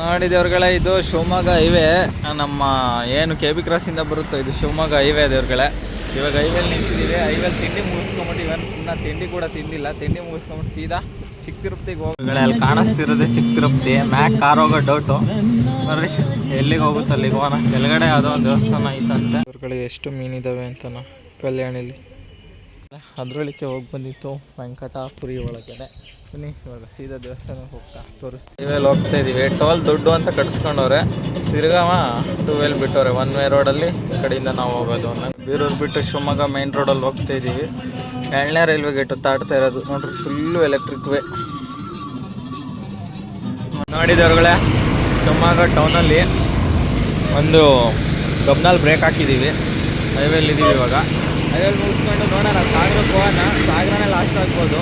ನೋಡಿದವ್ರುಗಳೇ ಇದು ಶಿವಮೊಗ್ಗ ಹೈವೇ. ನಮ್ಮ ಏನು ಕೆ ಬಿ ಇಂದ ಬರುತ್ತೋ ಇದು ಶಿವಮೊಗ್ಗ ಹೈವೇ ದೇವ್ರುಗಳೇ ಇವಾಗ ಹೈವೇಲಿ ನಿಂತಿದ್ದೀವಿ. ಹೈವೇಲಿ ತಿಂಡಿ ಮುಗಿಸ್ಕೊಂಬಿಟ್ಟು ಇವನ್ ಇನ್ನ ತಿಂಡಿ ಕೂಡ ತಿಂದಿಲ್ಲ. ತಿಂಡಿ ಮುಗಿಸ್ಕೊಂಬಿಟ್ಟು ಸೀದಾ ಚಿಕ್ಕ ತಿರುಪತಿಗೆ ಹೋಗಿ ಅಲ್ಲಿ ಕಾಣಿಸ್ತಿರೋದೆ ಚಿಕ್ಕ ತಿರುಪತಿ ಮ್ಯಾಕ್ ಕಾರ್ ಹೋಗೋ ಡೌಟು ಬರ್ರಿ ಎಲ್ಲಿಗೆ ಹೋಗುತ್ತೆ ಅಲ್ಲಿಗೆ ಹೋಗೋಣ. ಕೆಳಗಡೆ ಯಾವುದೋ ಒಂದು ದೇವಸ್ಥಾನ ಐತಂತೆ. ಇವ್ರಗಳಿಗೆ ಎಷ್ಟು ಮೀನಿದಾವೆ ಅಂತನ ಕಲ್ಯಾಣಿಲಿ. ಅದ್ರೊಳಕ್ಕೆ ಹೋಗಿ ಬಂದಿತ್ತು ವೆಂಕಟಾಪುರಿ ಒಳಗಡೆ. ಬನ್ನಿ, ಇವಾಗ ಸೀದಾ ದೇವಸ್ಥಾನಕ್ಕೆ ಹೋಗ್ತಾ ತೋರಿಸ್ತೀವಿ ಹೋಗ್ತಾ ಇದೀವಿ. ಟೋಲ್ ದುಡ್ಡು ಅಂತ ಕಟ್ಸ್ಕೊಂಡವ್ರೆ. ತಿರ್ಗಾವ ಟೂ ವೇಲ್ ಬಿಟ್ಟವ್ರೆ. ಒನ್ ವೇ ರೋಡಲ್ಲಿ ಈ ಕಡೆಯಿಂದ ನಾವು ಹೋಗೋದು ಬೀರೂರು ಬಿಟ್ಟು ಶಿವಮೊಗ್ಗ ಮೈನ್ ರೋಡಲ್ಲಿ ಹೋಗ್ತಾ ಇದೀವಿ. ಎರಡನೇ ರೈಲ್ವೆ ಗೇಟ್ ತಾಡ್ತಾ ಇರೋದು. ನೋಡ್ರಿ ಫುಲ್ಲು ಎಲೆಕ್ಟ್ರಿಕ್ ವೇ ನೋಡಿದವ್ರುಗಳೇ, ಶಿವಮೊಗ್ಗ ಟೌನಲ್ಲಿ ಒಂದು ಗಬ್ನಲ್ಲಿ ಬ್ರೇಕ್ ಹಾಕಿದ್ದೀವಿ ಹೈವೇಲಿ ಇದ್ದೀವಿ ಇವಾಗ. ಹೈವೇಲಿ ಮುಗಿಸ್ಕೊಂಡು ನೋಡೋಣ. ಸಾಗರಕ್ಕೆ ಹೋಗೋಣ. ಸಾಗರನೇ ಲಾಸ್ಟ್ ಆಗ್ಬೋದು.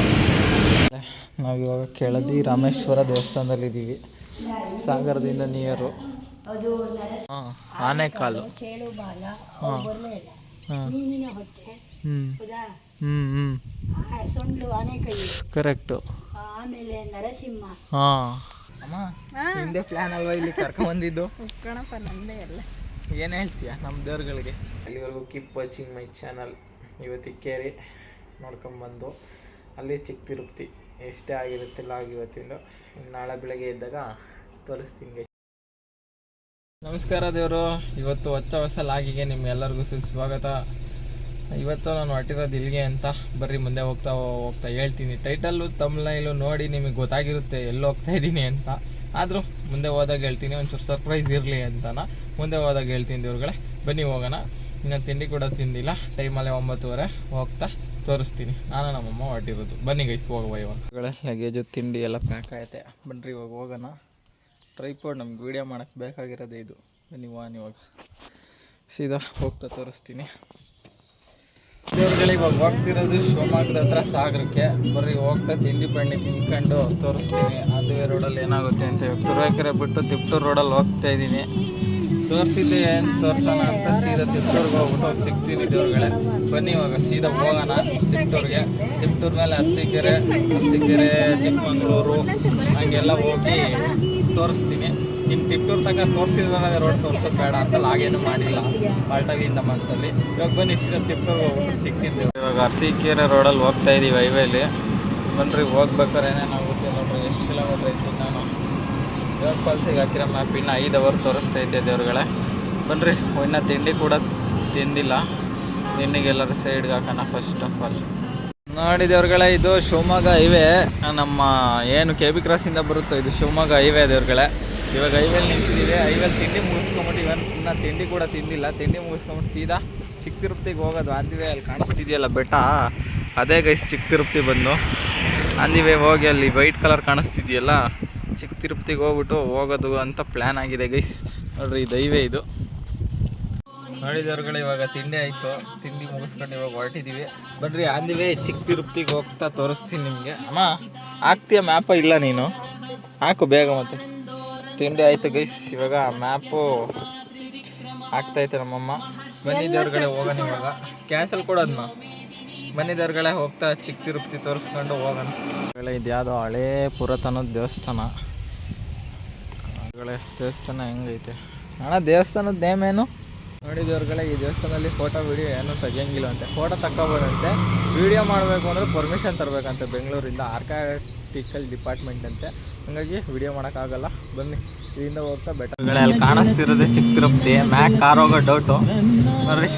ನಾವಿವಾಗ ಕೆಳದಿ ರಾಮೇಶ್ವರ ದೇವಸ್ಥಾನದಲ್ಲಿ ಇದ್ದೀವಿ ಸಾಗರದಿಂದ ನಿಯರು. ಹಾಂ ಆನೆಕಾಲು. ಹಾಂ. ಕರೆಕ್ಟು. ಆಮೇಲೆ ನರಸಿಂಹ. ಹಾಂ. ಅಮ್ಮ ಹಿಂದೆ ಪ್ಲಾನ್ ಅಲ್ವಾ ಇಲ್ಲಿ ಕರ್ಕೊಂಬಂದಿದ್ದು? ಕಣಪ್ಪ ನಂದೇ ಎಲ್ಲ ಏನು ಹೇಳ್ತೀಯ ನಮ್ಮ ದೇವ್ರುಗಳಿಗೆ? ಅಲ್ಲಿವರೆಗೂ ಕೀಪ್ ವಾಚಿಂಗ್ ಮೈ ಚಾನಲ್ ಇವತ್ತಿಕ್ಕೇರಿ ನೋಡ್ಕೊಂಬಂದು. ಅಲ್ಲಿ ಚಿಕ್ಕ ತಿರುಪತಿ ಎಷ್ಟೇ ಆಗಿರುತ್ತಿಲ್ಲ ಆಗಿ ಇವತ್ತಿಂದು ನಾಳೆ ಬೆಳಗ್ಗೆ ಇದ್ದಾಗ ತೋರಿಸ್ತೀನಿ. ನಮಸ್ಕಾರ ದೇವರು. ಇವತ್ತು ಹೊಚ್ಚ ಹೊಸ ಲಾಗಿಗೆ ನಿಮ್ಮೆಲ್ಲರಿಗೂ ಸುಸ್ವಾಗತ ಇವತ್ತು ನಾನು ಹೊಟ್ಟಿರೋದು ಇಲ್ಲಿಗೆ ಅಂತ ಬರ್ರಿ, ಮುಂದೆ ಹೋಗ್ತಾ ಹೋಗ್ತಾ ಹೇಳ್ತೀನಿ. ಟೈಟಲ್ಲು, ತಮ್ಲೈಲು ನೋಡಿ ನಿಮಗೆ ಗೊತ್ತಾಗಿರುತ್ತೆ ಎಲ್ಲಿ ಹೋಗ್ತಾ ಇದ್ದೀನಿ ಅಂತ. ಆದರೂ ಮುಂದೆ ಹೋದಾಗ ಹೇಳ್ತೀನಿ, ಒಂಚೂರು ಸರ್ಪ್ರೈಸ್ ಇರಲಿ ಅಂತನ. ಮುಂದೆ ಹೋದಾಗ ಹೇಳ್ತೀನಿ ದೇವ್ರುಗಳೇ. ಬನ್ನಿ ಹೋಗೋಣ. ಇನ್ನು ತಿಂಡಿ ಕೂಡ ತಿಂದಿಲ್ಲ. ಟೈಮಲ್ಲೇ ಒಂಬತ್ತುವರೆ. ಹೋಗ್ತಾ ತೋರಿಸ್ತೀನಿ. ನಾನು ನಮ್ಮಮ್ಮ ಹೊಟ್ಟಿರೋದು ಬನ್ನಿ ಗೈಸ್ ಹೋಗುವ ಇವಾಗ. ಲಗೇಜು, ತಿಂಡಿ ಎಲ್ಲ ಪ್ಯಾಕ್ ಆಯ್ತೆ ಬನ್ರಿ ಇವಾಗ ಹೋಗೋಣ. ಟ್ರೈಪೋಡ್ ನಮ್ಗೆ ವೀಡಿಯೋ ಮಾಡೋಕ್ಕೆ ಬೇಕಾಗಿರೋದೇ ಇದು. ಬನ್ನಿ ವಾನ್ ಇವಾಗ. ಸೀದಾ ಹೋಗ್ತಾ ತೋರಿಸ್ತೀನಿ. ಇವಾಗ ಹೋಗ್ತಿರೋದು ಶಿವಮೊಗ್ಗದ ಹತ್ರ ಸಾಗರಕ್ಕೆ. ಬರ್ರಿ ಹೋಗ್ತಾ ತಿಂಡಿ ಪಂಡಿ ತಿನ್ಕೊಂಡು ತೋರಿಸ್ತೀನಿ. ಅದುವೇ ರೋಡಲ್ಲಿ ಏನಾಗುತ್ತೆ ಅಂತ ಹೇಳಿ ತುರುವೇಕೆರೆ ಬಿಟ್ಟು ತಿಪ್ಟೂರು ರೋಡಲ್ಲಿ ಹೋಗ್ತಾ ಇದ್ದೀನಿ. ತೋರಿಸಿದ್ದೆ ಏನು ತೋರ್ಸೋಣ ಅಂತ ಸೀದಾ ತಿಪ್ಟೂರ್ಗೆ ಹೋಗ್ಬಿಟ್ಟು ಸಿಗ್ತೀನಿ ದೇವ್ರುಗಳೇ ಬನ್ನಿ ಇವಾಗ, ಸೀದಾ ಹೋಗೋಣ ತಿಪ್ಟೂರ್ಗೆ. ತಿಪ್ಟೂರ್ ಮೇಲೆ ಅರಸೀಕೆರೆ ಅರಸೀಕೆರೆ, ಚಿಕ್ಕಮಂಗ್ಳೂರು, ಹಂಗೆಲ್ಲ ಹೋಗಿ ತೋರಿಸ್ತೀನಿ. ಇನ್ನು ತಿಪ್ಟೂರ್ ತನಕ ತೋರಿಸಿದ್ರೆ ರೋಡ್ ತೋರಿಸೋ ಬೇಡ ಅಂತ ಹಾಗೇನು ಮಾಡಿಲ್ಲ ಮಾಲ್ಟವಿಯಿಂದ ಮಂತಲ್ಲಿ ಇವಾಗ ಬನ್ನಿ ಸೀದಾ ತಿಪ್ಟೂರ್ಗೆ ಹೋಗ್ಬಿಟ್ಟು ಸಿಗ್ತಿದ್ದೆ ಇವಾಗ ಅರಸೀಕೆರೆ ರೋಡಲ್ಲಿ ಹೋಗ್ತಾ ಇದ್ದೀವಿ ಹೈವೇಲಿ. ಬನ್ರಿ, ಹೋಗ್ಬೇಕಾದ್ರೆ ಏನೇನಾಗುತ್ತೆ ನೋಡ್ರಿ. ಎಷ್ಟು ಕಿಲೋಮೀಟ್ರ್ ಇತ್ತು ನಾನು ಇವಾಗ ಪಲ್ಸಿಗೆ ಹಾಕಿರೋ ಮ್ಯಾಪ್ ಇನ್ನು ಐದು ಅವರ್ ತೋರಿಸ್ತೈತೆ ದೇವ್ರುಗಳೇ. ಬನ್ನಿರಿ ಇನ್ನು ತಿಂಡಿ ಕೂಡ ತಿಂದಿಲ್ಲ. ತಿಂಡಿಗೆಲ್ಲರೂ ಸೈಡ್ಗೆ ಹಾಕೋಣ ಫಸ್ಟ್ ಆಫ್ ಆಲ್ ನೋಡಿ ದೇವ್ರುಗಳೇ, ಇದು ಶಿವಮೊಗ್ಗ ಹೈವೇ ನಮ್ಮ ಏನು ಕೆ ಬಿ ಕ್ರಾಸಿಂದ ಬರುತ್ತೋ ಇದು ಶಿವಮೊಗ್ಗ ಹೈವೇ ದೇವ್ರುಗಳೇ. ಇವಾಗ ಹೈವೇಲಿ ನಿಂತಿದ್ದೀವಿ. ಹೈವೇಲಿ ತಿಂಡಿ ಮುಗಿಸ್ಕೊಂಬಿಟ್ಟು ಇವನ್ ಇನ್ನು ತಿಂಡಿ ಕೂಡ ತಿಂದಿಲ್ಲ. ತಿಂಡಿ ಮುಗಿಸ್ಕೊಂಬಿಟ್ಟು ಸೀದಾ ಚಿಕ್ಕ ತಿರುಪ್ತಿಗೆ ಹೋಗೋದು. ಅಂದಿವೆ ಅಲ್ಲಿ ಕಾಣಿಸ್ತಿದೆಯಲ್ಲ ಬೆಟ್ಟ? ಅದೇ ಗೈಸ್ ಚಿಕ್ಕ ತಿರುಪ್ತಿ ಬಂದು. ಅಂದಿವೆ ಹೋಗಿ ಅಲ್ಲಿ ವೈಟ್ ಕಲರ್ ಕಾಣಿಸ್ತಿದೆಯಲ್ಲ? ಚಿಕ್ಕ ತಿರುಪತಿಗೆ ಹೋಗ್ಬಿಟ್ಟು ಹೋಗೋದು ಅಂತ ಪ್ಲ್ಯಾನ್ ಆಗಿದೆ ಗೈಸ್ ನೋಡ್ರಿ, ದೈವೇ ಇದು. ನೋಡಿದವ್ರುಗಳು ಇವಾಗ ತಿಂಡಿ ಆಯಿತು. ತಿಂಡಿ ಮುಗಿಸ್ಕೊಂಡು ಇವಾಗ ಹೊರಟಿದ್ದೀವಿ ಬನ್ರಿ ಆಂದಿವೆ ಚಿಕ್ಕ ತಿರುಪತಿಗೆ ಹೋಗ್ತಾ ತೋರಿಸ್ತೀನಿ ನಿಮಗೆ. ಅಮ್ಮ, ಹಾಕ್ತೀಯ ಮ್ಯಾಪ ಇಲ್ಲ ನೀನು? ಹಾಕು ಬೇಗ ಮತ್ತೆ. ತಿಂಡಿ ಆಯಿತು ಗೈಸ್ ಇವಾಗ ಮ್ಯಾಪು ಹಾಕ್ತಾಯ್ತು ನಮ್ಮಮ್ಮ. ಬಂದಿದ್ದವ್ರುಗಳೇ ಹೋಗೋಣ ಇವಾಗ. ಕ್ಯಾನ್ಸಲ್ ಕೊಡೋದನ್ನ ಬನ್ನಿದವ್ರುಗಳೇ ಹೋಗ್ತಾ ಚಿಕ್ಕ ತಿರುಪತಿ ತೋರಿಸ್ಕೊಂಡು ಹೋಗೋಣ. ಇದು ಯಾವುದೋ ಹಳೇ ಪುರಾತನದ ದೇವಸ್ಥಾನ. ದೇವಸ್ಥಾನ ಹೆಂಗೈತೆ? ಅಣ್ಣ ದೇವಸ್ಥಾನದ ನೇಮ್ ಏನು? ನೋಡಿದವ್ರುಗಳೇ ಈ ದೇವಸ್ಥಾನದಲ್ಲಿ ಫೋಟೋ ವಿಡಿಯೋ ಏನು ತೆಗಿಯಂಗಿಲ್ಲ ಅಂತೆ. ಫೋಟೋ ತಗೋಬೋದಂತೆ ವಿಡಿಯೋ ಮಾಡಬೇಕು ಅಂದರೆ ಪರ್ಮಿಷನ್ ತರಬೇಕಂತೆ. ಬೆಂಗಳೂರಿಂದ ಆರ್ಕಾಟಿಕಲ್ ಡಿಪಾರ್ಟ್ಮೆಂಟ್ ಅಂತೆ. ಹಂಗಾಗಿ ವಿಡಿಯೋ ಮಾಡೋಕ್ಕಾಗಲ್ಲ. ಬನ್ನಿ. ಇಲ್ಲಿಂದ ಹೋಗ್ತಾ ಬೆಟ್ಟ ಅಲ್ಲಿ ಕಾಣಿಸ್ತಿರೋದೆ ಚಿಕ್ಕ ತಿರುಪತಿ ಮ್ಯಾಕ್ ಕಾರ್ ಹೋಗೋ ಡೌಟು ಬರ್ರಿ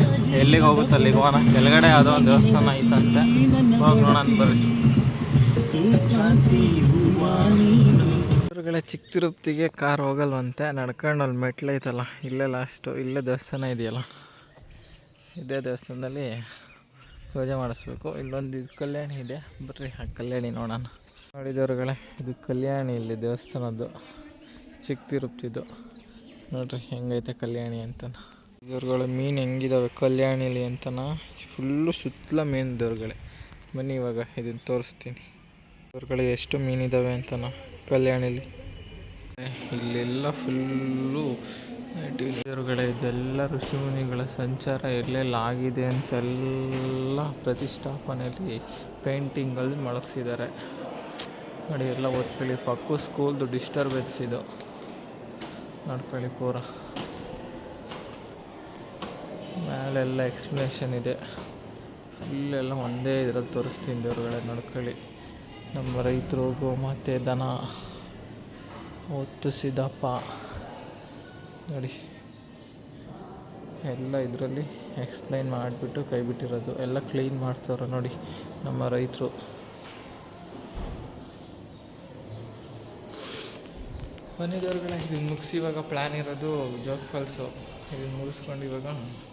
ಎಲ್ಲಿಗೆ ಹೋಗುತ್ತೆ ಅಲ್ಲಿಗೆ ಹೋಗೋಣ. ಕೆಳಗಡೆ ಯಾವುದೋ ಒಂದು ದೇವಸ್ಥಾನ ಐತಂತೆ. ಹೋಗಿ ನೋಡೋಣ ಬರ್ರಿ. ಇವ್ರುಗಳೇ ಚಿಕ್ಕ ತಿರುಪತಿಗೆ ಕಾರ್ ಹೋಗಲ್ವಂತೆ. ನಡ್ಕೊಂಡು ಅಲ್ಲಿ ಮೆಟ್ಲು ಐತಲ್ಲ ಇಲ್ಲೇ ಲಾಸ್ಟು ಇಲ್ಲೇ ದೇವಸ್ಥಾನ ಇದೆಯಲ್ಲ? ಇದೇ ದೇವಸ್ಥಾನದಲ್ಲಿ ಪೂಜೆ ಮಾಡಿಸ್ಬೇಕು. ಇಲ್ಲೊಂದು ಇದು ಕಲ್ಯಾಣಿ ಇದೆ. ಬರ್ರಿ ಆ ಕಲ್ಯಾಣಿ ನೋಡೋಣ. ನೋಡಿದವ್ರುಗಳೇ ಇದು ಕಲ್ಯಾಣಿ ಇಲ್ಲಿ ದೇವಸ್ಥಾನದ್ದು. ಚಿಕ್ಕ ತಿರುಪತಿದು ನೋಡ್ರಿ ಹೆಂಗೈತೆ ಕಲ್ಯಾಣಿ ಅಂತನ. ದೇವ್ರುಗಳು ಮೀನು ಹೆಂಗಿದಾವೆ ಕಲ್ಯಾಣಿಲಿ ಅಂತನ. ಫುಲ್ಲು ಸುತ್ತಲ ಮೀನು ದೇವ್ರುಗಳೇ. ಬನ್ನಿ ಇವಾಗ ಇದನ್ನು ತೋರಿಸ್ತೀನಿ. ದೇವ್ರುಗಳಿಗೆ ಎಷ್ಟು ಮೀನಿದಾವೆ ಅಂತನ ಕಲ್ಯಾಣಿಲಿ. ಇಲ್ಲೆಲ್ಲ ಫುಲ್ಲು ದೇವರುಗಳೇ, ಇದೆಲ್ಲ ಋಷಿಮುನಿಗಳ ಸಂಚಾರ ಎಲ್ಲೆಲ್ಲ ಆಗಿದೆ ಅಂತೆಲ್ಲ ಪ್ರತಿಷ್ಠಾಪನೆಯಲ್ಲಿ ಪೇಂಟಿಂಗಲ್ಲಿ ಮೊಳಗಿಸಿದ್ದಾರೆ. ನೋಡಿ, ಎಲ್ಲ ಓದ್ಕೊಳ್ಳಿ. ಪಕ್ಕು ಸ್ಕೂಲ್ದು ಡಿಸ್ಟರ್ಬೆನ್ಸ್ ಇದು. ನೋಡ್ಕೊಳ್ಳಿ ಪೂರ. ಮೇಲೆಲ್ಲ ಎಕ್ಸ್ಪ್ಲನೇಷನ್ ಇದೆ. ಫುಲ್ಲೆಲ್ಲ ಒಂದೇ ಇದರಲ್ಲಿ ತೋರಿಸ್ತೀನಿ ದೇವ್ರುಗಳೇ, ನೋಡ್ಕೊಳ್ಳಿ. ನಮ್ಮ ರೈತರು, ಗೋಮಾತೆ, ದನ ಒತ್ತು ಸಿದ್ದಪ್ಪ. ನೋಡಿ. ಎಲ್ಲ ಇದರಲ್ಲಿ ಎಕ್ಸ್ಪ್ಲೈನ್ ಮಾಡಿಬಿಟ್ಟು ಕೈ ಬಿಟ್ಟಿರೋದು. ಎಲ್ಲ ಕ್ಲೀನ್ ಮಾಡ್ತವ್ರೆ ನೋಡಿ ನಮ್ಮ ರೈತರು. ಮನೆದೇವ್ರುಗಳ ಇದನ್ನು ಮುಗಿಸಿ ಇವಾಗ ಪ್ಲ್ಯಾನ್ ಇರೋದು ಜೋಗ್ ಫಾಲ್ಸು ಇದನ್ನು ಮುಗಿಸ್ಕೊಂಡು ಇವಾಗ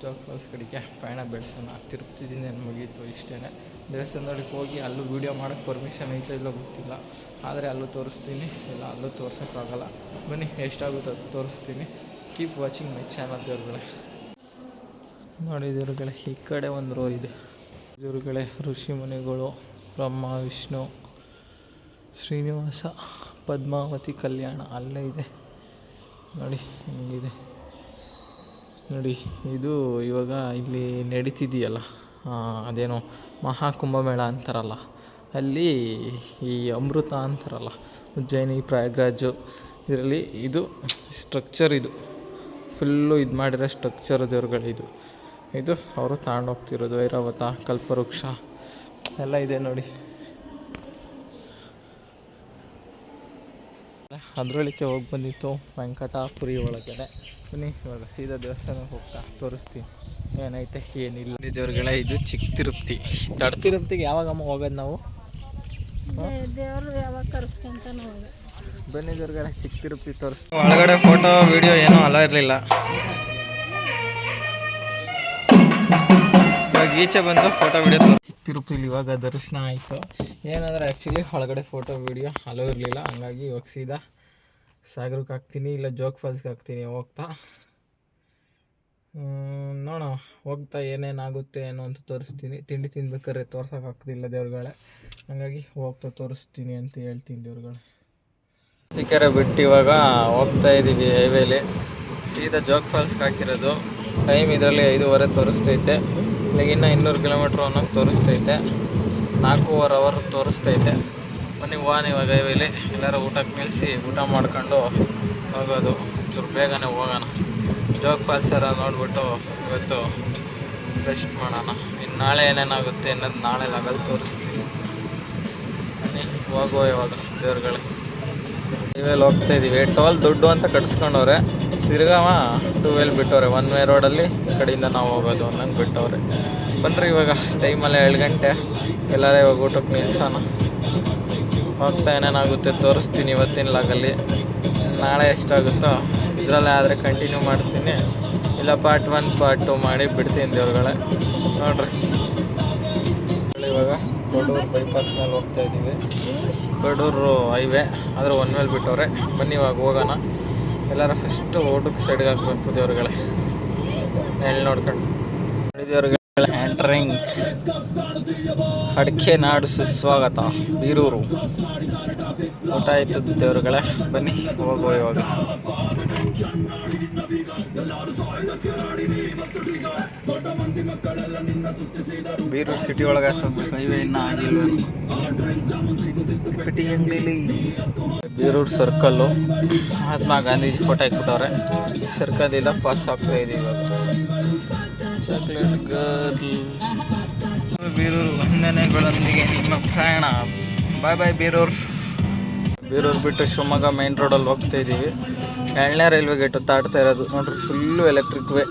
ಜೋಗ್ ಫಾಲ್ಸ್ ಕಡೆಗೆ ಪಯಣ ಬೆಳೆಸೋಣ. ತಿರುಪ್ತಿದಿಂದ ಮುಗೀತು ಇಷ್ಟೇ ದೇವಸ್ಥಾನದೊಳಗೆ ಹೋಗಿ ಅಲ್ಲೂ ವೀಡಿಯೋ ಮಾಡೋಕ್ಕೆ ಪರ್ಮಿಷನ್ ಐತೆ ಇಲ್ಲೋ ಗೊತ್ತಿಲ್ಲ. ಆದರೆ ಅಲ್ಲೂ ತೋರಿಸ್ತೀನಿ. ಇಲ್ಲ, ಅಲ್ಲೂ ತೋರ್ಸೋಕ್ಕಾಗಲ್ಲ. ಬನ್ನಿ ಎಷ್ಟಾಗುತ್ತೆ ಅದು ತೋರಿಸ್ತೀನಿ. ಕೀಪ್ ವಾಚಿಂಗ್ ಮೈ ಚಾನಲ್ ದೇವ್ರುಗಳೇ. ನೋಡಿ ದೇವ್ರುಗಳೇ, ಈ ಕಡೆ ಒಂದು ರೋ ಇದೆ. ದೇವ್ರುಗಳೇ, ಋಷಿ ಮುನಿಗಳು, ಬ್ರಹ್ಮ, ವಿಷ್ಣು, ಶ್ರೀನಿವಾಸ. ಪದ್ಮಾವತಿ ಕಲ್ಯಾಣ, ಅಲ್ಲೇ ಇದೆ. ನೋಡಿ, ಹಿಂಗಿದೆ. ನೋಡಿ, ಇದು ಇವಾಗ ಇಲ್ಲಿ ನಡೀತಿದೆಯಲ್ಲ ಅದೇನೋ ಮಹಾಕುಂಭಮೇಳ ಅಂತಾರಲ್ಲ, ಅಲ್ಲಿ ಈ ಅಮೃತ ಅಂತಾರಲ್ಲ, ಉಜ್ಜಯಿನಿ, ಪ್ರಯಾಗ್ರಾಜ್, ಇದರಲ್ಲಿ ಇದು ಸ್ಟ್ರಕ್ಚರ್ ಇದು. ಫುಲ್ಲು ಇದು ಮಾಡಿರೋ ಸ್ಟ್ರಕ್ಚರ್ ದೇವ್ರುಗಳಿದು. ಇದು ಅವರು ತಗೊಂಡೋಗ್ತಿರೋದು ಐರಾವತ, ಕಲ್ಪವೃಕ್ಷ, ಎಲ್ಲ ಇದೆ ನೋಡಿ. ಅದರೊಳಕ್ಕೆ ಹೋಗಿ ಬಂದಿತ್ತು ವೆಂಕಟಾಪುರಿ ಒಳಗಡೆ. ಬನ್ನಿ ಇವಾಗ ಸೀದಾ ದೇವಸ್ಥಾನಕ್ಕೆ ಹೋಗ್ತಾ ತೋರಿಸ್ತೀನಿ. ಏನೈತೆ ಏನಿಲ್ಲ. ದೇವ್ರುಗಳ ಇದು ಚಿಕ್ಕ ತಿರುಪ್ತಿ ದೊಡ್ಡ ತಿರುಪ್ತಿಗೆ ಯಾವಾಗಮ್ಮ ಹೋಗೋದು ನಾವು? ದೇವರು ಯಾವಾಗ ಕರ್ಸ್ಕೊಂತಾನೆ ಬನ್ನಿ ದೇವ್ರುಗಳ ಚಿಕ್ಕ ತಿರುಪ್ತಿ ತೋರಿಸ್ತೀನಿ. ಒಳಗಡೆ ಫೋಟೋ ವಿಡಿಯೋ ಏನೂ ಅಲ್ಲ ಇರಲಿಲ್ಲ. ಇವಾಗ ಈಚೆ ಬಂದು ಫೋಟೋ ವಿಡಿಯೋ ತೋರಿಸ್ ಚಿಕ್ಕ ತಿರುಪತಿಲಿ ಇವಾಗ ದರ್ಶನ ಆಯಿತು. ಏನಂದ್ರೆ ಆ್ಯಕ್ಚುಲಿ ಒಳಗಡೆ ಫೋಟೋ ವಿಡಿಯೋ ಅಲೋ ಇರಲಿಲ್ಲ. ಹಂಗಾಗಿ ಇವಾಗ ಸೀದಾ ಸಾಗರಕ್ಕೆ ಹಾಕ್ತೀನಿ, ಇಲ್ಲ ಜೋಗ್ ಫಾಲ್ಸ್ಗೆ ಹಾಕ್ತೀನಿ, ಹೋಗ್ತಾ? ನೋಡೋಣ, ಹೋಗ್ತಾ ಏನೇನಾಗುತ್ತೆ ಏನೋ ಅಂತ ತೋರಿಸ್ತೀನಿ. ತಿಂಡಿ ತಿನ್ಬೇಕಾದ್ರೆ ತೋರ್ಸೋಕ್ಕಾಗ್ತಿಲ್ಲ ದೇವ್ರುಗಳೇ. ಹಂಗಾಗಿ ಹೋಗ್ತಾ ತೋರಿಸ್ತೀನಿ ಅಂತ ಹೇಳ್ತೀನಿ ದೇವ್ರುಗಳೇ. ಸಿಕ್ಕರೆ ಬಿಟ್ಟು ಇವಾಗ ಹೋಗ್ತಾ ಇದ್ದೀವಿ ಹೈವೇಲಿ. ಸೀದಾ ಜೋಗ್ ಫಾಲ್ಸ್ಗೆ ಹಾಕಿರೋದು. ಟೈಮ್ ಇದರಲ್ಲಿ ಐದೂವರೆ ತೋರಿಸ್ತೈತೆ. ಇನ್ನೂ ಇನ್ನೂರು ಕಿಲೋಮೀಟ್ರ್ ಅನ್ನೋದು ತೋರಿಸ್ತೈತೆ. ನಾಲ್ಕೂವರೆ ಅವರ್ ತೋರಿಸ್ತೈತೆ. ಬನ್ನಿ ಹೋಗೋಣ ಇವಾಗ ಇಲ್ಲಿ ಎಲ್ಲರೂ ಊಟಕ್ಕೆ ನಿಲ್ಲಿಸಿ ಊಟ ಮಾಡ್ಕೊಂಡು ಹೋಗೋದು. ಚೂರು ಬೇಗನೆ ಹೋಗೋಣ. ಜೋಗ್ ಫಾಲ್ಸ್ ಎಲ್ಲ ನೋಡ್ಬಿಟ್ಟು ಇವತ್ತು ರೆಸ್ಟ್ ಮಾಡೋಣ. ಇನ್ನು ನಾಳೆ ಏನೇನಾಗುತ್ತೆ ಅನ್ನೋದು ನಾಳೆ ಲಗಲ್ ತೋರಿಸ್ತೀನಿ ಬನ್ನಿ, ಹೋಗುವ ಇವಾಗ ದೇವ್ರುಗಳು. ಹೈವೇಲಿ ಹೋಗ್ತಾ ಇದ್ದೀವಿ ಟೋಲ್ ದುಡ್ಡು ಅಂತ ಕಟ್ಸ್ಕೊಂಡವ್ರೆ. ತಿರ್ಗಾವ ಟೂ ವೇಲ್ ಬಿಟ್ಟವ್ರೆ. ಒನ್ ವೇ ರೋಡಲ್ಲಿ ಈ ಕಡೆಯಿಂದ ನಾವು ಹೋಗೋದು ಅನ್ನಂಗೆ ಬಿಟ್ಟವ್ರೆ. ಬಂದರೆ ಇವಾಗ ಟೈಮಲ್ಲೇ ಏಳು ಗಂಟೆ. ಎಲ್ಲರೂ ಇವಾಗ ಊಟಕ್ಕೆ ನಿಲ್ಸೋಣ. ಹೋಗ್ತಾ ಏನೇನಾಗುತ್ತೆ ತೋರಿಸ್ತೀನಿ ಇವತ್ತಿನ ಲಾಗಲ್ಲಿ. ನಾಳೆ ಎಷ್ಟಾಗುತ್ತೋ ಇದರಲ್ಲೇ ಆದರೆ ಕಂಟಿನ್ಯೂ ಮಾಡ್ತೀನಿ. ಇಲ್ಲ ಪಾರ್ಟ್ ಒನ್ ಪಾರ್ಟ್ ಟು ಮಾಡಿ ಬಿಡ್ತೀನಿ ದೇವ್ರುಗಳೇ. ನೋಡ್ರಿ. ಇವಾಗ ಕೊಡೂರು ಬೈಪಾಸ್ ಮೇಲೆ ಹೋಗ್ತಾ ಇದ್ದೀವಿ. ಕಡೂರು ಹೈವೇ ಆದರೆ ಒನ್ ಮೇಲೆ ಬಿಟ್ಟವ್ರೆ. ಬನ್ನಿ ಇವಾಗ ಹೋಗೋಣ. ಎಲ್ಲರೂ ಫಸ್ಟು ಊಟಕ್ಕೆ ಸೈಡ್ಗೆ ಹಾಕ್ಬೇಕು ದೇವ್ರುಗಳೇ. ಎಲ್ಲಿ ನೋಡ್ಕೊಂಡು. ದೇವ್ರಿಗೆ ಎಂಟ್ರಿಂಗ್ ಅಡಿಕೆ ನಾಡು ಸುಸ್ವಾಗತ. ಬೀರೂರು. ಊಟ ಆಯ್ತು ದೇವ್ರುಗಳೇ. ಬನ್ನಿ, ಹೋಗುವ ಇವಾಗ. ಬೀರೂರು ಸಿಟಿ ಒಳಗೆ ಹೈವೇ ಇನ್ನೂ ಆಗಿಲ್ಲ. ಅಂಗಡಿಲಿ. ಬೀರೂರು ಸರ್ಕಲ್ಲು ಮಹಾತ್ಮ ಗಾಂಧೀಜಿ ಫೋಟೋ ಹಾಕ್ಬಿಟ್ಟವ್ರೆ. ಇಲ್ಲ ಪಾಸ್ ಆಗ್ತಾ ಇದೀವಿ ಇವಾಗ. ಚಾಕ್ಲೇಟ್ ಗರ್ಲ್ ಬೀರೂರು ವಂದನೆಗಳೊಂದಿಗೆ ನಿಮ್ಮ ಪ್ರಯಾಣ. ಬಾಯ್ ಬಾಯ್ ಬೀರೂರು. ಬೀರೂರು ಬಿಟ್ಟು ಶಿವಮೊಗ್ಗ ಮೈನ್ ರೋಡಲ್ಲಿ ಹೋಗ್ತಾ ಇದ್ದೀವಿ. ಎರಡನೇ ರೈಲ್ವೆ ಗೇಟ್ ತಾಡ್ತಾ ಇರೋದು. ನೋಡ್ರಿ ಫುಲ್ಲು ಎಲೆಕ್ಟ್ರಿಕ್ ವೇ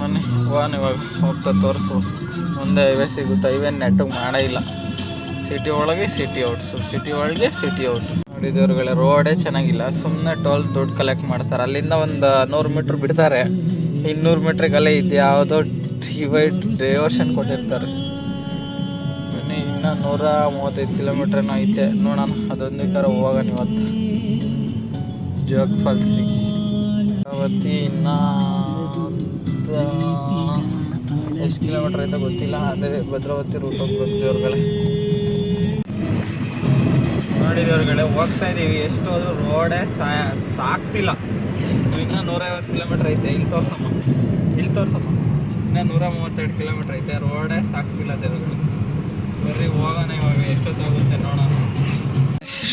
ಮನೆ ವಾನ್ ಇವಾಗ ಹೋಗ್ತಾ ತೋರಿಸು. ಮುಂದೆ ಹೈವೇ ಸಿಗುತ್ತೆ. ಹೈವೇ ನೆಟ್ಟಿಗೆ ಮಾಡೇ ಇಲ್ಲ. ಸಿಟಿ ಒಳಗೆ ಸಿಟಿ ಔಟ್ಸು ಸಿಟಿ ಒಳಗೆ ಸಿಟಿ ಔಟ್ ನೋಡಿದವ್ರುಗಳೇ ರೋಡೇ ಚೆನ್ನಾಗಿಲ್ಲ. ಸುಮ್ಮನೆ ಟೋಲ್ ದುಡ್ಡು ಕಲೆಕ್ಟ್ ಮಾಡ್ತಾರೆ. ಅಲ್ಲಿಂದ ಒಂದು ನೂರು ಮೀಟ್ರ್ ಬಿಡ್ತಾರೆ. ಇನ್ನೂರು ಮೀಟ್ರಿಗಲ್ಲೇ ಇದು. ಯಾವುದೋ ಡಿವೈಡ್ ಡೈವರ್ಷನ್ ಕೊಟ್ಟಿರ್ತಾರೆ. ಇನ್ನೂ ನೂರ ಮೂವತ್ತೈದು ಕಿಲೋಮೀಟ್ರೇನೋ ಐತೆ. ನೋಡೋಣ ಅದೊಂದಕ್ಕಾರ ಹೋಗೋಣ ಇವತ್ತು. ಜೋಗ್ ಫಾಲ್ಸಿಗೆ ಅವತ್ತಿ ಇನ್ನೂ ಎಷ್ಟು ಕಿಲೋಮೀಟ್ರ್ ಐತೆ ಗೊತ್ತಿಲ್ಲ. ಅದೇ ಭದ್ರಾವತಿ ರೂಟ್ ಹೋಗ್ಬೇಕು ದೇವ್ರುಗಳೇ ನೋಡಿ ದೇವ್ರುಗಳೇ ಹೋಗ್ತಾ ಇದ್ದೀವಿ ಎಷ್ಟು ಹೋದರೂ ರೋಡೇ ಸಾಕ್ತಿಲ್ಲ. ಇನ್ನೂ ನೂರೈವತ್ತು ಕಿಲೋಮೀಟ್ರ್ ಐತೆ, ಇಲ್ಲಿ ತೋರ್ಸಮ್ಮ. ಇಲ್ಲಿ ತೋರ್ಸಮ್ಮ. ಇನ್ನೂ ನೂರ ಮೂವತ್ತೆರಡು ಕಿಲೋಮೀಟ್ರ್ ಐತೆ, ರೋಡೇ ಸಾಕ್ತಿಲ್ಲ ದೇವ್ರುಗಳು. ಬರ್ರಿ, ಹೋಗೋಣ ಇವಾಗ, ಎಷ್ಟೊತ್ತಾಗುತ್ತೆ ನೋಡೋಣ.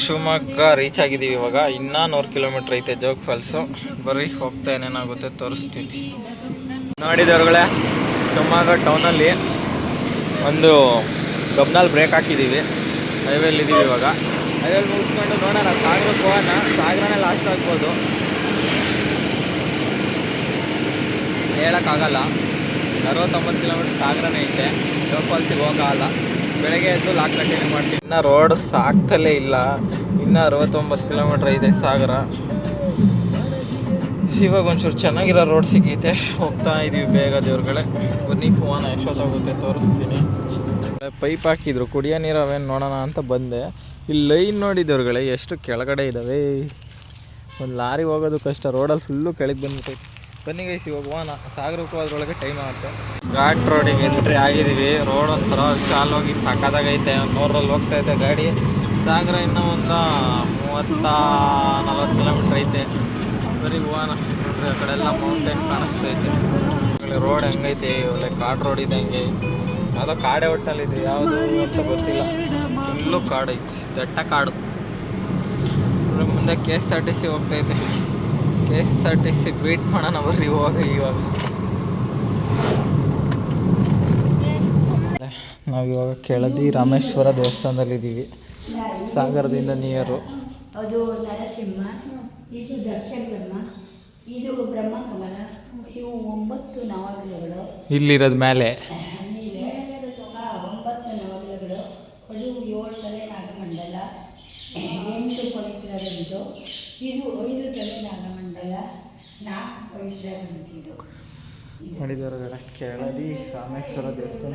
ಶಿವಮೊಗ್ಗ ರೀಚ್ ಆಗಿದ್ದೀವಿ ಇವಾಗ, ಇನ್ನೂ ನೂರು ಕಿಲೋಮೀಟ್ರ್ ಐತೆ ಜೋಗ್ ಫಾಲ್ಸು ಬರ್ರಿ, ಹೋಗ್ತಾ ಏನೇನಾಗುತ್ತೆ ತೋರಿಸ್ತೀನಿ. ನೋಡಿದವ್ರುಗಳೇ ಶಿವಮೊಗ್ಗ ಟೌನಲ್ಲಿ ಒಂದು ಗಬ್ನಲ್ಲಿ ಬ್ರೇಕ್ ಹಾಕಿದ್ದೀವಿ. ಹೈವೇಲಿದ್ದೀವಿ ಇವಾಗ. ಹೈವೇಲಿ ಮುಗಿಸ್ಕೊಂಡು ನೋಡೋಣ, ಸಾಗರಕ್ಕೆ ಹೋಗೋಣ. ಸಾಗರನೇ ಲಾಸ್ಟ್ ಆಗ್ಬೋದು. ಹೇಳೋಕ್ಕಾಗಲ್ಲ. ಅರವತ್ತೊಂಬತ್ತು ಕಿಲೋಮೀಟ್ರ್ ಸಾಗರನೇ ಐತೆ. ಜೋಗ್ ಫಾಲ್ಸಿಗೆ ಹೋಗಲ್ಲ. ಬೆಳಗ್ಗೆ ಎದ್ದು ಲಾಕ್ ಕಂಟಿನ್ಯೂ ಮಾಡ್ತೀನಿ. ಇನ್ನು ರೋಡ್ ಸಾಕ್ತಲೇ ಇಲ್ಲ. ಇನ್ನೂ ಅರವತ್ತೊಂಬತ್ತು ಕಿಲೋಮೀಟ್ರ್ ಇದೆ ಸಾಗರ. ಇವಾಗ ಒಂಚೂರು ಚೆನ್ನಾಗಿರೋ ರೋಡ್ ಸಿಕ್ಕೈತೆ ಹೋಗ್ತಾ ಇದೀವಿ ಬೇಗ ದೇವ್ರುಗಳೇ. ಬನ್ನಿ ಫೋನ್ ಎಷ್ಟೊತ್ತಾಗುತ್ತೆ ತೋರಿಸ್ತೀನಿ. ಪೈಪ್ ಹಾಕಿದ್ರು. ಕುಡಿಯೋ ನೀರು ಅವೇನು ನೋಡೋಣ ಅಂತ ಬಂದೆ. ಇಲ್ಲಿ ಲೈನ್ ನೋಡಿದವ್ರುಗಳೇ ಎಷ್ಟು ಕೆಳಗಡೆ ಇದ್ದಾವೆ ಒಂದು ಲಾರಿ ಹೋಗೋದು ಕಷ್ಟ. ರೋಡಲ್ಲಿ ಫುಲ್ಲು ಕೆಳಗೆ ಬಂದ್ಬಿಟ್ಟೈತೆ ಬನ್ನಿ ಗೈಸಿ ಇವಾಗ ಹೋಗೋಣ ಸಾಗರಕ್ಕೂ ಅದ್ರೊಳಗೆ ಟೈಮ್ ಆಗುತ್ತೆ ಘಾಟ್ ರೋಡಿಗೆ ಎಂಟ್ರಿ ಆಗಿದ್ದೀವಿ. ರೋಡ್ ಒಂಥರ ವಿಶಾಲವಾಗಿ ಸಕ್ಕದಾಗೈತೆ ನೂರಲ್ಲಿ ಹೋಗ್ತಾ ಇದೆ ಗಾಡಿ. ಸಾಗರ ಇನ್ನೂ ಒಂದು ಮೂವತ್ತ ನಲ್ವತ್ತು ಕಿಲೋಮೀಟ್ರ್ ಐತೆ. ಬರೀ ಹೋಗೋಣ ನೋಡ್ರಿ ಆ ಕಡೆ ಎಲ್ಲ ಮೌಂಟೇನ್ ಕಾಣಿಸ್ತೈತೆ ರೋಡ್ ಹೆಂಗೈತೆ? ಒಳ್ಳೆ ಕಾಡು ರೋಡ್ ಇದ್ದಂಗೆ. ಯಾವುದೋ ಕಾಡೆ ಒಟ್ಟಲ್ಲಿದೆ ಯಾವುದು ಅಂತ ಗೊತ್ತಿಲ್ಲ. ಫುಲ್ಲು ಕಾಡು ಐತಿ. ದಟ್ಟ ಕಾಡು. ಮುಂದೆ K S R T C ಹೋಗ್ತೈತೆ K S R T C beat ಮಾಡೋಣ ಬರ್ರಿ ಇವಾಗ ಇವಾಗ. ನಾವಿವಾಗ ಕೆಳದಿ ರಾಮೇಶ್ವರ ದೇವಸ್ಥಾನದಲ್ಲಿದ್ದೀವಿ ಸಾಗರದಿಂದ ನಿಯರು. ಅದು ನರಸಿಂಹ ಇದು ದಕ್ಷ ಬ್ರಹ್ಮ ಇದು ಬ್ರಹ್ಮಕಮಲ ಇವು ಒಂಬತ್ತು ನವಗ್ರಹಗಳು. ಇಲ್ಲಿರೋದು ಮೇಲೆ. ಆ ಒಂಬತ್ತು ನವಗ್ರಹಗಳು. ಅದು ಏಳು ತಲೆ ನಾಗಮಂಡಲ ಎಂಟು ಪವಿತ್ರ ಇದು ಐದು ತಲೆ ನಾಗಮಂಡಲ ಇದು. ನೋಡಿದವ್ರಗಳ ಕೆಳದಿ ರಾಮೇಶ್ವರ ದೇವಸ್ಥಾನ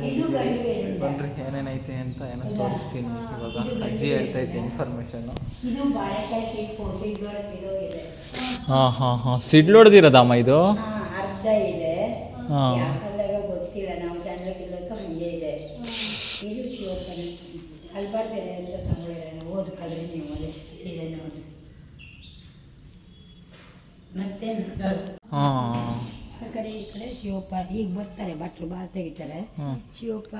ಬನ್ರಿ ಏನೇನೈತೆ ಅಂತ ಏನೋ ತೋರಿಸ್ತೀನಿ. ಇವಾಗ ಅಜ್ಜಿ ಹೇಳ್ತೈತೆ ಇನ್ಫಾರ್ಮೇಷನ್ನು ಹಾಂ ಹಾಂ ಹಾಂ. ಸಿಡ್ಲೊಡ್ದಿರೋದಮ್ಮ ಇದು? ಹಾ, ಅರ್ಧ ಇದೆ. ಹಾಂ ಯಾಕಂದಾಗ ಗೊತ್ತಿಲ್ಲ ನಾವು ಸಣ್ಣಕ್ಕಿಲ್ಲಕ್ಕ ಮುಂದೆ ಇದೆ ಇದು ಶಿವಪ್ಪನ ಅಲ್ಲಿ ಬರ್ತಾರೆ ಅಂತ ತಗೊಂಡಿದ್ದಾರೆ ಓದು ಕಲ್ರಿ ನೀವು ಅದೇ ಇದೆ ನೋಡಿ ಮತ್ತೆ ನಗರು. ಹಾಂ ಆ ಕಡೆ ಈ ಕಡೆ ಶಿವಪ್ಪ ಈಗ ಬರ್ತಾರೆ ಭಟ್ರು ಬಾಳ ತೆಗಿತಾರೆ. ಶಿವಪ್ಪ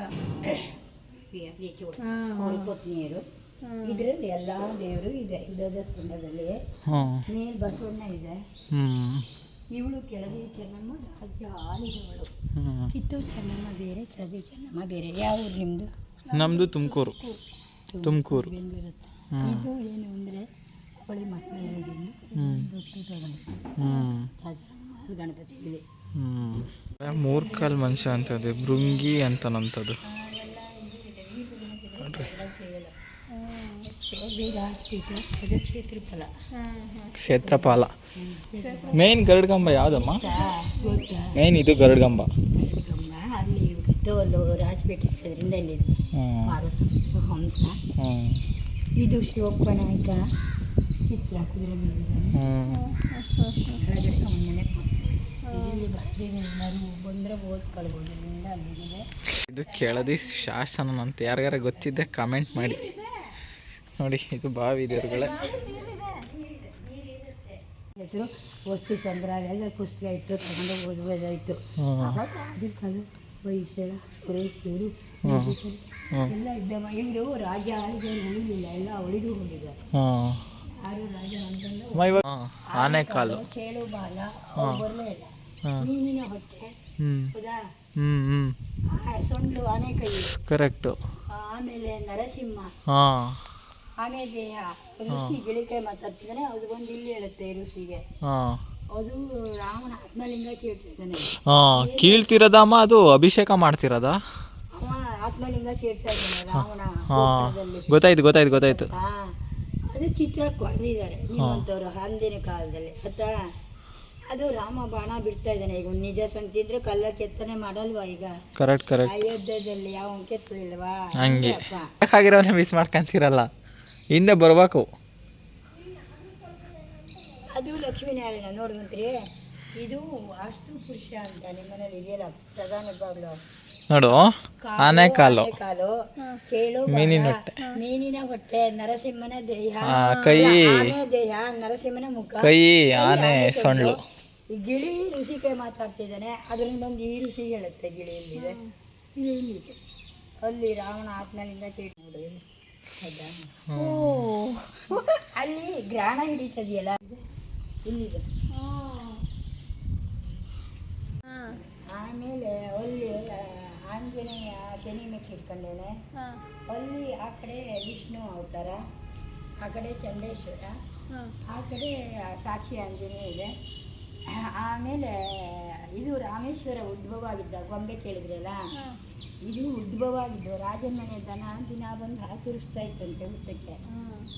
ನೀರು ಇದರಲ್ಲಿ ಎಲ್ಲ ದೇವರು ಇದೆ ಇದರ ಕುಂಡದಲ್ಲಿ ಹಾಂ. ಮೇಲ್ ಬಸವಣ್ಣ ಇದೆ. ಇವಳು ಕೆಳದಿ ಚೆನ್ನಮ್ಮ ಆಳಿದವಳು ಕಿತ್ತೂರು ಚೆನ್ನಮ್ಮ ಬೇರೆ ಕೆಳದಿ ಚೆನ್ನಮ್ಮ ಬೇರೆ. ಯಾವ ಊರು ನಮ್ದು? ನಮ್ಮದು ತುಮಕೂರು. ತುಮಕೂರು. ಬೆಂದಿರುತ್ತೆ ಇದು ಏನು ಅಂದರೆ ಹೊಳಿ ಮಕ್ಕಳು ಇರೋದ್ರಿಂದ ಹ್ಞೂ ದೊಡ್ಡ ಗಣಪತಿ ಇದು ಹ್ಞೂ ಮೂರ್ಕಾಲ್ ಮನುಷ್ಯ ಅಂತದ್ದು ಭೃಂಗಿ ಅಂತ ನಂತದ್ದು ಅದು ಕ್ಷೇತ್ರಫಲ ಕ್ಷೇತ್ರಪಾಲ. ಮೇನ್ ಗರುಡ್ಗಂಬ ಯಾವುದಮ್ಮ? ಮೇನ್ ಇದು ಗರುಡ್ಗಂಬ. ರಾಜಪೇಟೆ ಹಂಸ ಇದು ಶಿವಪ್ಪ ನಾಯಕ ಇದು ಕೇಳದಿ ಶಾಸನ ಅಂತ ಯಾರಿಗಾರ ಗೊತ್ತಿದ್ದೆ ಕಾಮೆಂಟ್ ಮಾಡಿ. ನೋಡಿ ಇದು ಬಾವಿ ದೇವ್ರುಗಳೇ ಹೆಸರು ವಸ್ತು ಸಂಗ್ರಹಾಲಯ ಕುಸ್ತಿ ಇತ್ತು ತಗೊಂಡು ಅವಾಗ ಹ್ಞೂ ಎಲ್ಲ ಇದ್ದ ಇವರು ರಾಜ ಆಳಿಗೆ ಎಲ್ಲ ಅವಳಿಗೂ ಹೋಗಿದ್ದಾರೆ ಹಾಂ. ಆನೆಕಾಲು ಚೇಳು ಬಾಲ ಮೀನಿನ ಹೊಟ್ಟೆ ಸೊಂಡ್ಲು ಆನೆ ಕೈ. ಕರೆಕ್ಟು. ಆಮೇಲೆ ನರಸಿಂಹ. ಹಾಂ. ಆನೆ ದೇಹ ಋಷಿ ಗಿಳಿಕೆ ಮಾತಾಡ್ತಿದ್ದಾನೆ ಅದು ಬಂದು ಇಲ್ಲಿ ಹೇಳುತ್ತೆ ಋಷಿಗೆ. ಹಾಂ. ಅದು ರಾಮನ ಆತ್ಮಲಿಂಗ ಕೇಳ್ತಿದ್ದಾನೆ. ಹಾಂ ಕೀಳ್ತಿರೋದಮ್ಮ ಅದು ಅಭಿಷೇಕ ಮಾಡ್ತಿರೋದಾ? ಆತ್ಮಲಿಂಗ ಕೇಳ್ತಾ ಇದ್ದಾನೆ ಹಾಂ. ಗೊತ್ತಾಯ್ತು ಗೊತ್ತಾಯ್ತು ಗೊತ್ತಾಯ್ತು. ಅದು ಚಿತ್ರ ಕೊರೆದಿದ್ದಾರೆ ನಿಮ್ಮಂಥವ್ರು ಅಂದಿನ ಕಾಲದಲ್ಲಿ. ಆಯ್ತಾ ಅದು ರಾಮ ಬಾಣ ಬಿಡ್ತಾ ಇದ್ದಾನೆ. ಈಗ ಒಂದು ನಿಜ ಸಂತಿದ್ರೆ ಕಲ್ಲ ಕೆತ್ತನೆ ಮಾಡಲ್ವಾ ಈಗ? ಕರೆಕ್ಟ್ ಕರೆಕ್ಟ್ ಅಯೋಧ್ಯದಲ್ಲಿ ಯಾವ ಕೆತ್ತಲಿಲ್ವಾ ಹಂಗೆ. ಅಪ್ಪ. ಆಗಿರೋನ್ನ ಮಿಸ್ ಮಾಡ್ಕೊಂತೀರಲ್ಲ? ಹಿಂದೆ ಬರಬೇಕು. ಅದು ಲಕ್ಷ್ಮೀನಾರಾಯಣ ನೋಡುವಂತ್ರಿ ಇದು ಅಷ್ಟು ಪುರುಷ ಅಂತ ನಿಮ್ಮನೇಲಿ ಇದೆಯಲ್ಲ ಪ್ರಧಾನ ಬಾಗ್ಲು? ನೋಡು ಆನೆಕಾಲು ಕಾಲು. ಚೇಳು ಮೀನಿನ ಹೊಟ್ಟೆ. ಮೀನಿನ ಹೊಟ್ಟೆ ನರಸಿಂಹನ ದೇಹ ಆ, ಕೈ. ಆನೆ ದೇಹ ನರಸಿಂಹನ ಮುಖ. ಕೈ ಆನೆ ಸೊಂಡ್ಲು. ಈ ಗಿಳಿ ಋಷಿಕೆ ಮಾತಾಡ್ತಿದ್ದಾನೆ ಅದರಿಂದ ಬಂದು ಈ ಋಷಿ ಹೇಳುತ್ತೆ ಗಿಳಿ ಇಲ್ಲಿದೆ. ಇದು ಇಲ್ಲಿದೆ. ಅಲ್ಲಿ ರಾವಣ ಆತ್ಮನಿಂದ ಕೇಳಿ ನೋಡಿದ್ರೆ ಹೌದಾ? ಹ್ಮ್. ಅಲ್ಲಿ ಗ್ರಹಣ ಹಿಡಿತದೆಯಲ್ಲ ಇಲ್ಲಿದೆ. ಹಾಂ ಆಮೇಲೆ ಅಲ್ಲಿ ಆ, ಆಂಜನೇಯ ಶನಿ ಮೆಟ್ಲು ಇಟ್ಕೊಂಡೇನೆ. ಅಲ್ಲಿ ಆ ಕಡೆ ವಿಷ್ಣು ಅವತಾರ ಆ ಕಡೆ ಚಂಡೇಶ್ವರ ಆ ಕಡೆ ಸಾಕ್ಷಿ ಆಂಜನೇಯ ಇದೆ. ಆಮೇಲೆ ಇದು ರಾಮೇಶ್ವರ ಉದ್ಭವ ಆಗಿದ್ದ ಗೊಂಬೆ ಕೇಳಿದ್ರಲ್ಲ? ಇದು ಉದ್ಭವ ಆಗಿದ್ದು ರಾಜನ ಮನೆ ದನ ದಿನ ಬಂದು ಹಾಲು ಸುರಿಸ್ತಾ ಇತ್ತಂತೆ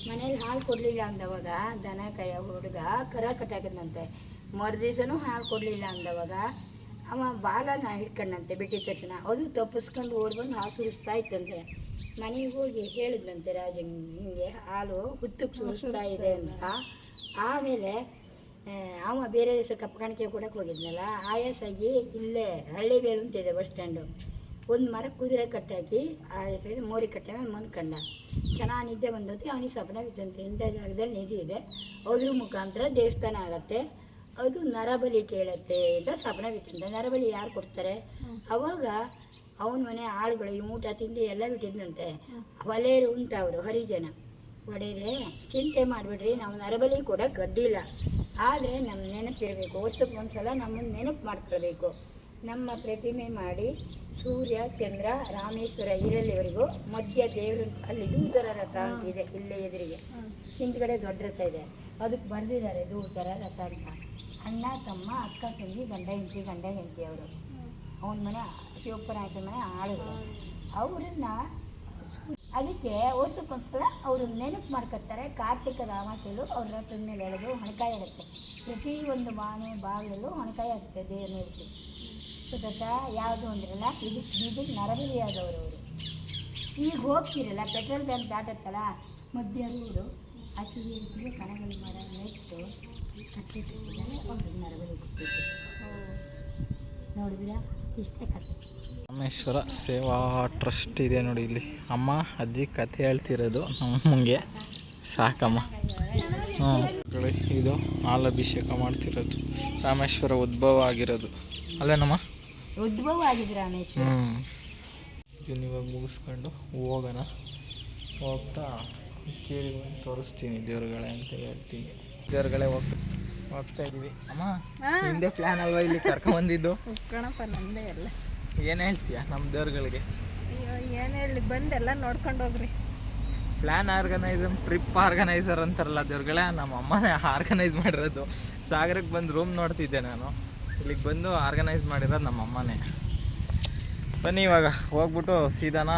ಮನೇಲಿ ಹಾಲು ಕೊಡಲಿಲ್ಲ ಅಂದವಾಗ ದನ ಕೈಯ ಹುಡುಗ ಕರ ಕಟ್ಟಾಕದಂತೆ ಮರುದಿವಸನೂ ಹಾಲು ಕೊಡಲಿಲ್ಲ ಅಂದವಾಗ ಅವ ಬಾಲನ ಹಿಡ್ಕೊಂಡಂತೆ ಬಿಟ್ಟಿದ ತಕ್ಷಣ. ಅದು ತಪ್ಪಿಸ್ಕೊಂಡು ಓಡಿ ಬಂದು ಹಾಲು ಸುರಿಸ್ತಾ ಇತ್ತಂತೆ. ಮನೆಗೆ ಹೋಗಿ ಹೇಳಿದ್ನಂತೆ ರಾಜ ಹಿಂಗೆ ಹಾಲು ಹುತ್ತಕ್ಕೆ ಸುರಿಸ್ತಾ ಇದೆ ಅಂತ. ಆಮೇಲೆ ಅವ ಬೇರೆ ದಿವಸ ಕಪ್ಪಕಾಣಿಕೆ ಕೂಡ ಹೋಗಿದ್ನಲ್ಲ ಆಯಾಸಾಗಿ ಇಲ್ಲೇ ಹಳ್ಳಿ ಬೇರು ಅಂತ ಇದೆ ಬಸ್ ಸ್ಟ್ಯಾಂಡು. ಒಂದು ಮರ ಕುದುರೆ ಕಟ್ಟಾಕಿ ಆಯಾಸಾಗಿ ಮೋರಿ ಕಟ್ಟೆ ಮೇಲೆ ಮನ್ಕಂಡ ಚೆನ್ನಾಗಿ ನಿದ್ದೆ ಬಂದೋತಿ, ಅವನಿಗೆ ಸಪನ ಇಂಥ ಜಾಗದಲ್ಲಿ ನಿಧಿ ಇದೆ. ಅದ್ರ ಮುಖಾಂತರ ದೇವಸ್ಥಾನ ಆಗತ್ತೆ. ಅದು ನರಬಲಿ ಕೇಳತ್ತೆ ಅಂತ ಸಪನ ಬಿಟ್ಟಿದ್ದ. ನರಬಲಿ ಯಾರು ಕೊಡ್ತಾರೆ? ಅವಾಗ ಅವನ ಮನೆ ಆಳುಗಳು ಈ ಊಟ ತಿಂಡಿ ಎಲ್ಲ ಬಿಟ್ಟಿದ್ದಂತೆ ಒಲೆಯರು ಅಂತ ಅವರು ಹರಿಜನ. ಒಡೆಯರೆ ಚಿಂತೆ ಮಾಡಿಬಿಡ್ರಿ ನಾವು ನರಬಲಿ ಕೂಡ ಗಡ್ಡಿಲ್ಲ ಆದರೆ ನಮ್ಮ ನೆನಪಿರಬೇಕು ವರ್ಷಕ್ಕೆ ಒಂದ್ಸಲ ನಮ್ಮನ್ನು ನೆನಪು ಮಾಡ್ಕೊಳ್ಬೇಕು. ನಮ್ಮ ಪ್ರತಿಮೆ ಮಾಡಿ ಸೂರ್ಯ ಚಂದ್ರ ರಾಮೇಶ್ವರ ಇರಲಿವರೆಗೂ ಮಧ್ಯ ದೇವರು ಅಲ್ಲಿ ದೂತರ ರಥ ಅಂತ ಇದೆ ಇಲ್ಲೇ ಎದುರಿಗೆ. ಹಿಂದ್ಗಡೆ ದೊಡ್ಡ ರಥ ಇದೆ. ಅದಕ್ಕೆ ಬರೆದಿದ್ದಾರೆ ದೂತರ ರಥ ಅಂತ. ಅಣ್ಣ, ತಮ್ಮ, ಅಕ್ಕ, ತಂಗಿ, ಗಂಡ, ಹೆಂಡತಿ ಗಂಡ, ಹೆಂಡತಿ ಅವರು. ಅವನ ಮನೆ ಶಿವಪ್ಪನಾಯಕನ ಮನೆ ಆಳು ಅವರನ್ನ ಅದಕ್ಕೆ ವರ್ಷಕ್ಕೊಂದ್ಸಲ ಅವರು ನೆನಪು ಮಾಡ್ಕೊತಾರೆ ಕಾರ್ತಿಕ ಅಮಾಸೆಯಲ್ಲೂ ಅವ್ರ ರಥದ ಮೇಲೆ ಎಳೆದು ಹಣಕಾಯಿ ಇರುತ್ತೆ ಪ್ರತಿ ಒಂದು ಬಾಣೆ ಬಾಗಿಲಲ್ಲೂ ಹಣಕಾಯಿ ಆಗುತ್ತೆ ದೇವ್ರ ಮೇಲೆ. ಸುತ್ತ ಯಾವುದು ಅಂದ್ರಲ್ಲ, ಇದು ಇದು ನರಬಲಿಯಾದವರು ಅವರು. ಈಗ ಹೋಗ್ತಿರಲ್ಲ, ಪೆಟ್ರೋಲ್ ಬ್ಯಾಂಕ್ ದಾಟತ್ತಲ್ಲ, ಮಧ್ಯಾಹ್ನ ಊರು. ಹಸಿರು ಹಸಿರು ಕಣಗಳು ಮರ ನೆಟ್ಟು ಕಟ್ಟಿಟ್ಟಿದ್ದಾರೆ ಅವ್ರಿಗೆ ನರಬಲಿ ಕೊಟ್ಟಿದ್ದು ನೋಡಿದಿರಾ? ಇಷ್ಟೇ ಕಥೆ. ರಾಮೇಶ್ವರ ಸೇವಾ ಟ್ರಸ್ಟ್ ಇದೆ ನೋಡಿ ಇಲ್ಲಿ. ಅಮ್ಮ ಅಜ್ಜಿ ಕಥೆ ಹೇಳ್ತಿರೋದು ನಮ್ಮಂಗೆ. ಸಾಕಮ್ಮ. ಹ್ಞೂ ಇದು ಹಾಲಭಿಷೇಕ ಮಾಡ್ತಿರೋದು. ರಾಮೇಶ್ವರ ಉದ್ಭವ ಆಗಿರೋದು. ಅಲ್ಲೇನಮ್ಮ ಉದ್ಭವ ಆಗಿದೆ ರಾಮೇಶ್ವರ. ಹ್ಞೂ ಇದನ್ನ ಇವಾಗ ಮುಗಿಸ್ಕೊಂಡು ಹೋಗೋಣ. ಹೋಗ್ತಾ ಕೇಳಿ ಬಂದು ತೋರಿಸ್ತೀನಿ ದೇವ್ರುಗಳೇ ಅಂತ ಹೇಳ್ತೀನಿ. ದೇವ್ರುಗಳೇ ಹೋಗ್ತಾ ಹೋಗ್ತಾ ಇದ್ದೀವಿ ಅಮ್ಮ ಹಿಂದೆ ಪ್ಲ್ಯಾನ್ ಅಲ್ವಾ ಇಲ್ಲಿ ಕರ್ಕೊಂಬಂದಿದ್ದು ಕಣಪ್ಪ ನಂದೇ ಎಲ್ಲ ಏನು ಹೇಳ್ತೀಯ ನಮ್ಮ ದೇವ್ರುಗಳಿಗೆ? ಅಯ್ಯೋ ಏನು ಹೇಳಿ ಬಂದೆಲ್ಲ ನೋಡ್ಕೊಂಡು ಹೋಗ್ರಿ. ಪ್ಲ್ಯಾನ್ ಆರ್ಗನೈಸರ್ ಟ್ರಿಪ್ ಆರ್ಗನೈಸರ್ ಅಂತಾರಲ್ಲ ದೇವ್ರುಗಳೇ ನಮ್ಮ ಅಮ್ಮನೇ ಆರ್ಗನೈಸ್ ಮಾಡಿರೋದು. ಸಾಗರಕ್ಕೆ ಬಂದು ರೂಮ್ ನೋಡ್ತಿದ್ದೆ ನಾನು. ಇಲ್ಲಿಗೆ ಬಂದು ಆರ್ಗನೈಸ್ ಮಾಡಿರೋದು ನಮ್ಮ ಅಮ್ಮನೇ. ಬನ್ನಿ ಇವಾಗ ಹೋಗ್ಬಿಟ್ಟು ಸೀದಾನ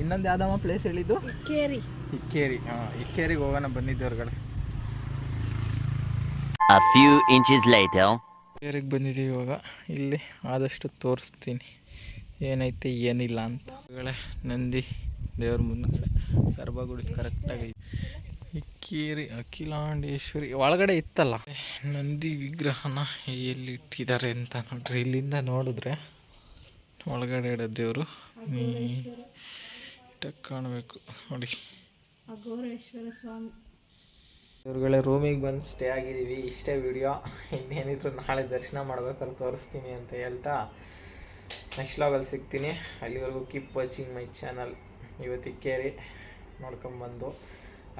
ಇನ್ನೊಂದು ಯಾವ್ದಮ್ಮ ಪ್ಲೇಸ್ ಹೇಳಿದ್ದು? ಕೇರಿ. ಇಕ್ಕೇರಿ ಹಾಂ ಇಕ್ಕೇರಿಗೆ ಹೋಗೋಣ ಬಂದಿದ್ದೆ ಹೊರಗಡೆ A few inches later. ಇಕ್ಕೇರಿಗೆ ಬಂದಿದ್ದೀವಿ ಇವಾಗ. ಇಲ್ಲಿ ಆದಷ್ಟು ತೋರಿಸ್ತೀನಿ. ಏನೈತೆ ಏನಿಲ್ಲ ಅಂತ. ನಂದಿ ದೇವ್ರ ಮುನ್ನ ಗರ್ಭಗುಡಿ ಕರೆಕ್ಟಾಗಿ ಇಕ್ಕೇರಿ ಅಖಿಲಾಂಡೇಶ್ವರಿ ಒಳಗಡೆ ಇತ್ತಲ್ಲ. ನಂದಿ ವಿಗ್ರಹನ ಎಲ್ಲಿ ಇಟ್ಟಿದ್ದಾರೆ ಅಂತ ನೋಡ್ರಿ. ಇಲ್ಲಿಂದ ನೋಡಿದ್ರೆ ಒಳಗಡೆ ಇಡೋ ದೇವರು ನೀಟಾಗಿ ಕಾಣಬೇಕು. ನೋಡಿ. ಅಘೋರೇಶ್ವರ ಸ್ವಾಮಿ. ಇವ್ರುಗಳೇ ರೂಮಿಗೆ ಬಂದು ಸ್ಟೇ ಆಗಿದ್ದೀವಿ. ಇಷ್ಟೇ ವಿಡಿಯೋ ಇನ್ನೇನಿದ್ರು ನಾಳೆ ದರ್ಶನ ಮಾಡ್ಬೇಕಾದ್ರೆ ತೋರಿಸ್ತೀನಿ ಅಂತ ಹೇಳ್ತಾ ನೆಕ್ಸ್ಟ್ ಲಾಗಲ್ಲಿ ಸಿಗ್ತೀನಿ. ಅಲ್ಲಿವರೆಗೂ ಕೀಪ್ ವಾಚಿಂಗ್ ಮೈ ಚಾನಲ್ ಇವತ್ತಿಕ್ಕೇರಿ ನೋಡ್ಕೊಂಬಂದು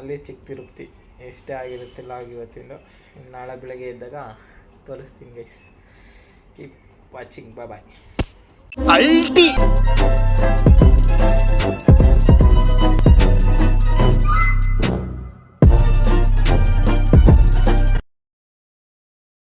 ಅಲ್ಲಿ ಚಿಕ್ಕ ತಿರುಪ್ತಿ ಎಷ್ಟೇ ಆಗಿರುತ್ತೆ ಲಾಗ್ ಇವತ್ತಿಂದು. ಇನ್ನು ನಾಳೆ ಬೆಳಗ್ಗೆ ಇದ್ದಾಗ ತೋರಿಸ್ತೀನಿ guys keep watching bye bye!